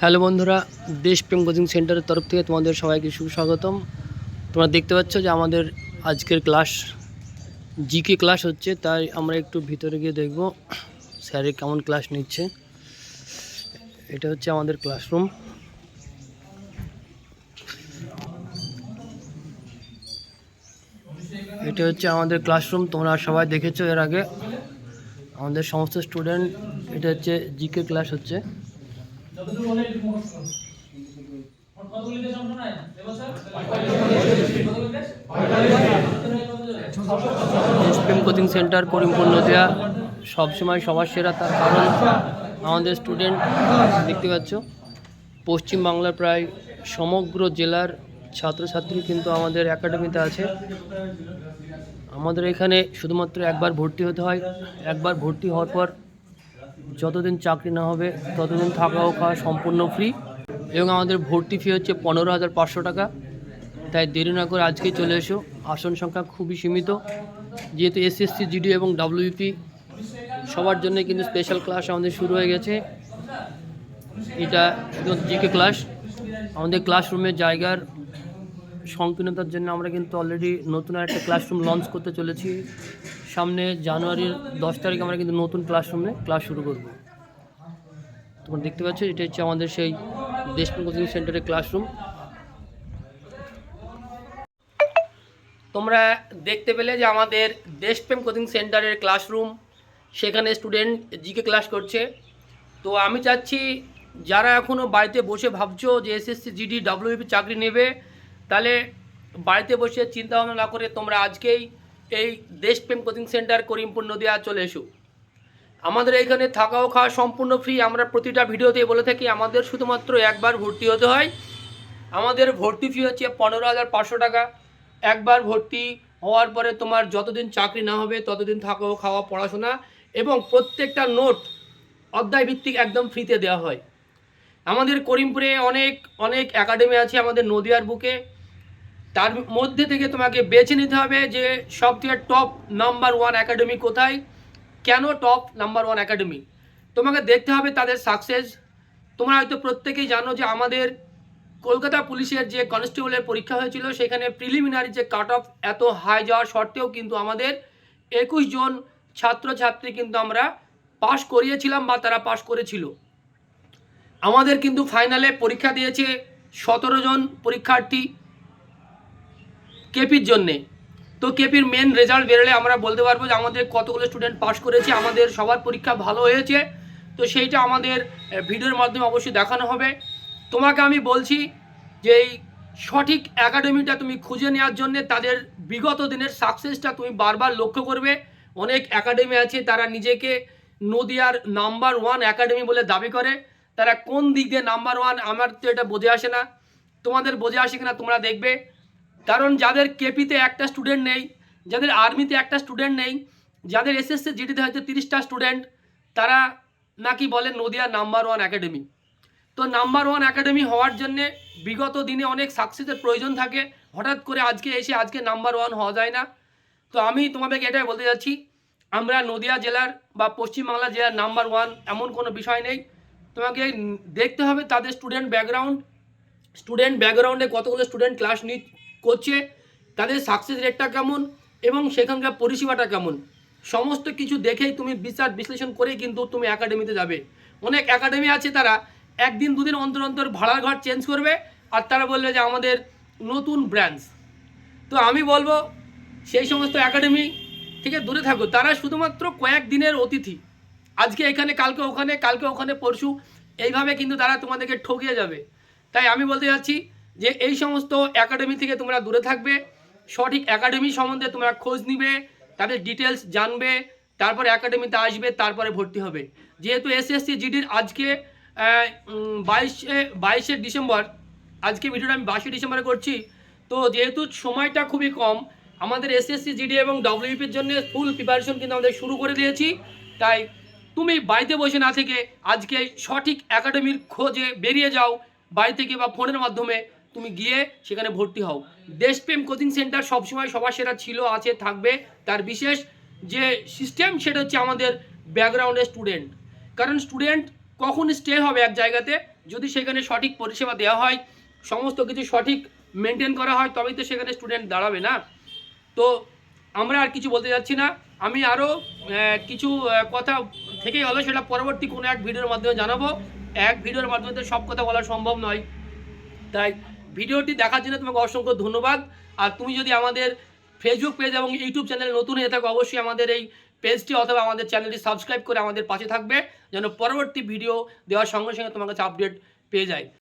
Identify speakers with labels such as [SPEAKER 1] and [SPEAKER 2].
[SPEAKER 1] Hello বন্ধুরা দেশপ্রেম coaching সেন্টারের তরফ থেকে তোমাদের সবাইকে সুস্বাগতম। তোমরা দেখতে পাচ্ছ যে আমাদের আজকের ক্লাস, জিকে ক্লাস হচ্ছে, তাই আমরা একটু ভিতরে গিয়ে দেখব স্যারে কেমন ক্লাস নিচ্ছে। এটা হচ্ছে আমাদের ক্লাসরুম। এটা হচ্ছে আমাদের ক্লাসরুম, তোমরা সবাই দেখেছ এর আগে। আমাদের সমস্ত স্টুডেন্ট, এটা হচ্ছে জিকে ক্লাস হচ্ছে। দেশপ্রেম কোচিং সেন্টার করিমপুর নদিয়া সবসময় সবার সেরা, তার কারণ আমাদের স্টুডেন্ট দেখতে পাচ্ছ, পশ্চিমবাংলার প্রায় সমগ্র জেলার ছাত্রছাত্রী কিন্তু আমাদের একাডেমিতে আছে। আমাদের এখানে শুধুমাত্র একবার ভর্তি হতে হয়। একবার ভর্তি হওয়ার পর যতদিন চাকরি না হবে, ততদিন থাকা ও খাওয়া সম্পূর্ণ ফ্রি এবং আমাদের ভর্তি ফি হচ্ছে পনেরো হাজার পাঁচশো টাকা। তাই দেরি না করে আজকেই চলে এসো। আসন সংখ্যা খুবই সীমিত। যেহেতু এসএসসি জিডি এবং ডাব্লিউপি সবার জন্য কিন্তু স্পেশাল ক্লাস আমাদের শুরু হয়ে গেছে। এটা জিকে ক্লাস আমাদের ক্লাসরুমের জায়গার সংকীর্ণতার জন্য আমরা কিন্তু অলরেডি নতুন একটা ক্লাসরুম লঞ্চ করতে চলেছি। সামনে জানুয়ারির দশ তারিখ আমরা কিন্তু নতুন ক্লাসরুমে ক্লাস শুরু করব। তোমরা দেখতে পাচ্ছ, এটা হচ্ছে আমাদের সেই দেশপ্রেম কোচিং সেন্টারের ক্লাসরুম তোমরা দেখতে পেলে যে আমাদের দেশপ্রেম কোচিং সেন্টারের ক্লাসরুম সেখানে স্টুডেন্ট জিকে ক্লাস করছে। তো আমি চাচ্ছি, যারা এখনও বাড়িতে বসে ভাবছ যে এসএসসি জিডি ডাব্লিউপি চাকরি নেবে, তাহলে বাড়িতে বসে চিন্তা ভাবনা না করে তোমরা আজকেই এই দেশপ্রেম কোচিং সেন্টার করিমপুর নদিয়া চলে এসো। আমাদের এখানে থাকা ও খাওয়া সম্পূর্ণ ফ্রি আমরা প্রতিটা ভিডিওতে বলে থাকি, আমাদের শুধুমাত্র একবার ভর্তি হতে হয়। আমাদের ভর্তি ফি হচ্ছে পনেরো হাজার পাঁচশো টাকা। একবার ভর্তি হওয়ার পরে তোমার যতদিন চাকরি না হবে, ততদিন থাকা ও খাওয়া, পড়াশোনা এবং প্রত্যেকটা নোট অধ্যায় ভিত্তিক একদম ফ্রিতে দেওয়া হয়। আমাদের করিমপুরে অনেক অনেক একাডেমি আছে আমাদের নদিয়ার বুকে। তার মধ্যে থেকে তোমাকে বেছে নিতে হবে যে সব থেকে টপ নাম্বার ওয়ান একাডেমি কোথায়? কেন টপ নাম্বার ওয়ান একাডেমি তোমাকে দেখতে হবে তাদের সাকসেস তোমরা হয়তো প্রত্যেকেই জানো যে আমাদের কলকাতা পুলিশের যে কনস্টেবলের পরীক্ষা হয়েছিল, সেখানে প্রিলিমিনারি যে কাট অফ এত হাই যাওয়ার সত্ত্বেও কিন্তু আমাদের একুশ জন ছাত্রছাত্রী কিন্তু আমরা পাশ করিয়েছিলাম বা তারা পাশ করেছিল। আমাদের কিন্তু ফাইনালে পরীক্ষা দিয়েছে সতেরো জন পরীক্ষার্থী। কেপির জন্যে। তো কেপির মেন রেজাল্ট বেরোলে আমরা বলতে পারব যে আমাদের কতগুলো স্টুডেন্ট পাশ করেছে, আমাদের সবার পরীক্ষা ভালো হয়েছে। তো সেইটা আমাদের ভিডিওর মাধ্যমে অবশ্যই দেখানো হবে। তোমাকে আমি বলছি যে এই সঠিক একাডেমিটা তুমি খুঁজে নেওয়ার জন্য তাদের বিগত দিনের সাকসেসটা তুমি বারবার লক্ষ্য করবে। অনেক একাডেমি আছে, তারা নিজেকে নদিয়ার নাম্বার ওয়ান একাডেমি বলে দাবি করে। তারা কোন দিক দিয়ে নাম্বার ওয়ান আমার তো এটা বোঝে আসে না। তোমাদের বোঝে আসে কিনা তোমরা দেখবে। কারণ যাদের কেপিতে একটা স্টুডেন্ট নেই, যাদের আর্মিতে একটা স্টুডেন্ট নেই, যাদের এসএসসি জিডিতে হয়তো তিরিশটা স্টুডেন্ট তারা নাকি বলে নদিয়া নাম্বার ওয়ান একাডেমি তো নাম্বার ওয়ান একাডেমি হওয়ার জন্যে বিগত দিনে অনেক সাকসেসের প্রয়োজন থাকে। হঠাৎ করে আজকে এসে আজকে নাম্বার ওয়ান হওয়া যায় না। তো আমি তোমাদেরকে এটাই বলতে যাচ্ছি, আমরা নদিয়া জেলার বা পশ্চিমবাংলা জেলার নাম্বার ওয়ান এমন কোনো বিষয় নেই। তোমাকে দেখতে হবে তাদের স্টুডেন্ট ব্যাকগ্রাউন্ড স্টুডেন্ট ব্যাকগ্রাউন্ডে কতগুলো স্টুডেন্ট ক্লাস নি করছে, তাদের সাকসেস রেটটা কেমন এবং সেখানকার পরিষেবাটা কেমন? সমস্ত কিছু দেখেই তুমি বিচার বিশ্লেষণ করেই কিন্তু তুমি একাডেমিতে যাবে। অনেক একাডেমি আছে তারা একদিন দুদিন অন্তর অন্তর ভাড়ার ঘর চেঞ্জ করবে আর তারা বলবে যে আমাদের নতুন ব্রাঞ্চ তো আমি বলব, সেই সমস্ত একাডেমি থেকে দূরে থাকো। তারা শুধুমাত্র কয়েক দিনের অতিথি। আজকে এখানে, কালকে ওখানে কালকে ওখানে, পরশু, এইভাবে কিন্তু তারা তোমাদেরকে ঠকিয়ে যাবে। তাই আমি বলতে যাচ্ছি যে এই সমস্ত একাডেমি থেকে তোমরা দূরে থাকবে, সঠিক একাডেমি সম্বন্ধে তোমরা খোঁজ নিবে, তাদের ডিটেলস জানবে, তারপর একাডেমিতে আসবে, তারপরে ভর্তি হবে। যেহেতু এসএসসি জিডির আজকে বাইশে বাইশে ডিসেম্বর, আজকে ভিডিওটা আমি বাইশে ডিসেম্বরে করছি, তো যেহেতু সময়টা খুবই কম, আমাদের এসএসসি জিডি এবং ডব্লিউপির জন্য ফুল প্রিপারেশন কিন্তু আমাদের শুরু করে দিয়েছি। তাই তুমি বাড়িতে বসে না থেকে আজকে সঠিক একাডেমির খোঁজে বেরিয়ে যাও, বাড়ি থেকে বা ফোনের মাধ্যমে। তুমি গিয়ে সেখানে ভর্তি হও। দেশপ্রেম কোচিং সেন্টার সবসময় সবার সেরা ছিল, আছে, থাকবে। তার বিশেষ যে সিস্টেম সেটা হচ্ছে আমাদের ব্যাকগ্রাউন্ডের স্টুডেন্ট কারণ স্টুডেন্ট কখন স্টে হবে এক জায়গাতে? যদি সেখানে সঠিক পরিষেবা দেওয়া হয়, সমস্ত কিছু সঠিক মেনটেন করা হয়, তবেই তো সেখানে স্টুডেন্ট দাঁড়াবে না। তো আমরা আর কিছু বলতে যাচ্ছি না। আমি আরও কিছু কথা থেকেই হলো, সেটা পরবর্তী কোনো এক ভিডিওর মাধ্যমে জানাব। এক ভিডিওর মাধ্যমে তো সব কথা বলা সম্ভব নয়। তাই ভিডিওটি দেখার জন্য তোমাকে অসংখ্য ধন্যবাদ। আর তুমি যদি আমাদের ফেসবুক পেজ এবং ইউটিউব চ্যানেলে নতুন হয়ে থাকো, অবশ্যই আমাদের এই পেজটি অথবা আমাদের চ্যানেলটি সাবস্ক্রাইব করে আমাদের পাশে থাকবে, যেন পরবর্তী ভিডিও দেওয়ার সঙ্গে সঙ্গে তোমার কাছে আপডেট পেয়ে যায়।